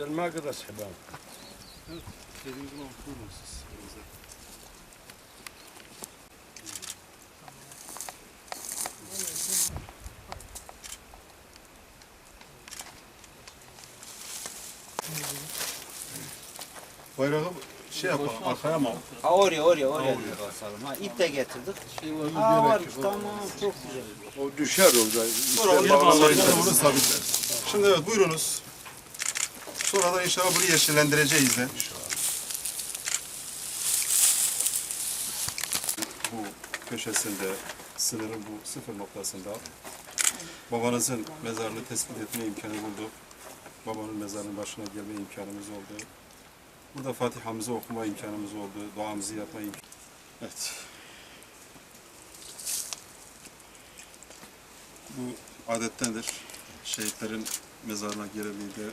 Güzel mi kadar sebep? Evet, dediğiniz gibi okuyun siz. Bayrağı şey yapalım, arkaya mı? Ha oraya, oraya, oraya bir basalım. Ha ip de getirdik. Şey ha var, tamam, çok güzel. O düşer orada. İster şey, bağlayın, onu sabitleriz. Şimdi evet, buyurunuz. Sonra da inşallah bunu yeşillendireceğiz de. Bu köşesinde, sınırın bu sıfır noktasında babanızın mezarını tespit etme imkanı bulduk. Babanın mezarının başına gelme imkanımız oldu. Burada Fatiha'mızı okuma imkanımız oldu. Duamızı yapma imkanı. Evet. Bu adettendir. Şehitlerin mezarına gelindiğinde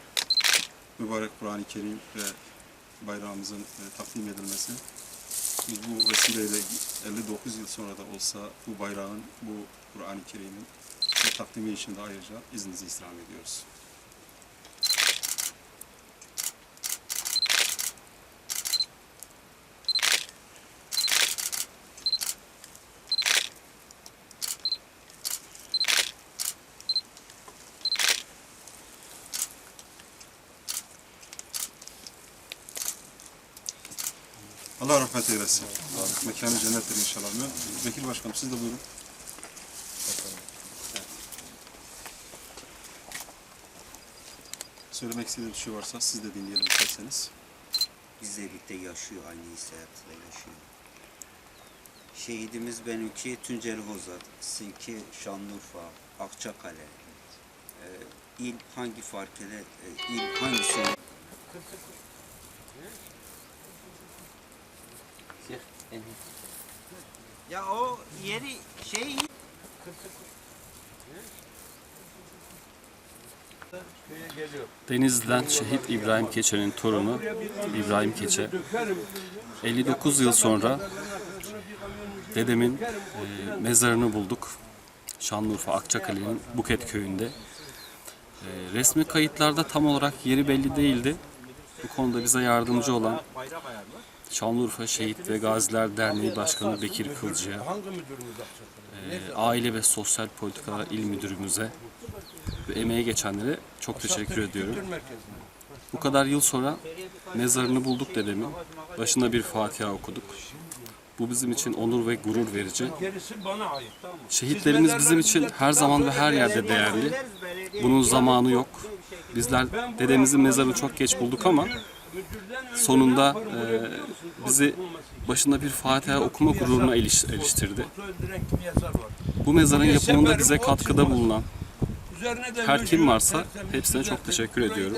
mübarek Kur'an-ı Kerim ve bayrağımızın e, takdim edilmesi. Biz bu vesileyle 59 yıl sonra da olsa bu bayrağın, bu Kur'an-ı Kerim'in takdimi için de ayrıca izninizi istirham ediyoruz. Allah rahmet eylesin. Mekanı cennettir inşallah. Vekil Başkanım siz de buyurun. Söylemek istediğiniz bir şey varsa siz de dinleyelim isterseniz. Bizle birlikte yaşıyor aynı hissiyatla yaşıyor. Şehidimiz benimki Tunceli Hozat, sizinki Şanlıurfa, Akçakale. Ee, il hangi fark eder, e, il hangisi olur? Ya o yeri şey Denizli'den şehit İbrahim Keçe'nin torunu İbrahim Keçe 59 yıl sonra dedemin e, mezarını bulduk. Şanlıurfa Akçakale'nin Buket köyünde. E, resmi kayıtlarda tam olarak yeri belli değildi. Bu konuda bize yardımcı olan Şanlıurfa Şehit ve Gaziler Derneği Başkanı Bekir Kılcı'ya, e, Aile ve Sosyal Politikalar İl Müdürümüze ve emeğe geçenlere çok teşekkür ediyorum. Bu kadar yıl sonra mezarını bulduk dedemin. Başına bir Fatiha okuduk. Bu bizim için onur ve gurur verici. Şehitlerimiz bizim için her zaman ve her yerde değerli. Bunun zamanı yok. Bizler dedemizin mezarını çok geç bulduk ama sonunda e, bizi başında bir Fatiha okuma gururuna eriştirdi. Bu mezarın yapımında bize katkıda bulunan her kim varsa hepsine çok teşekkür ediyorum.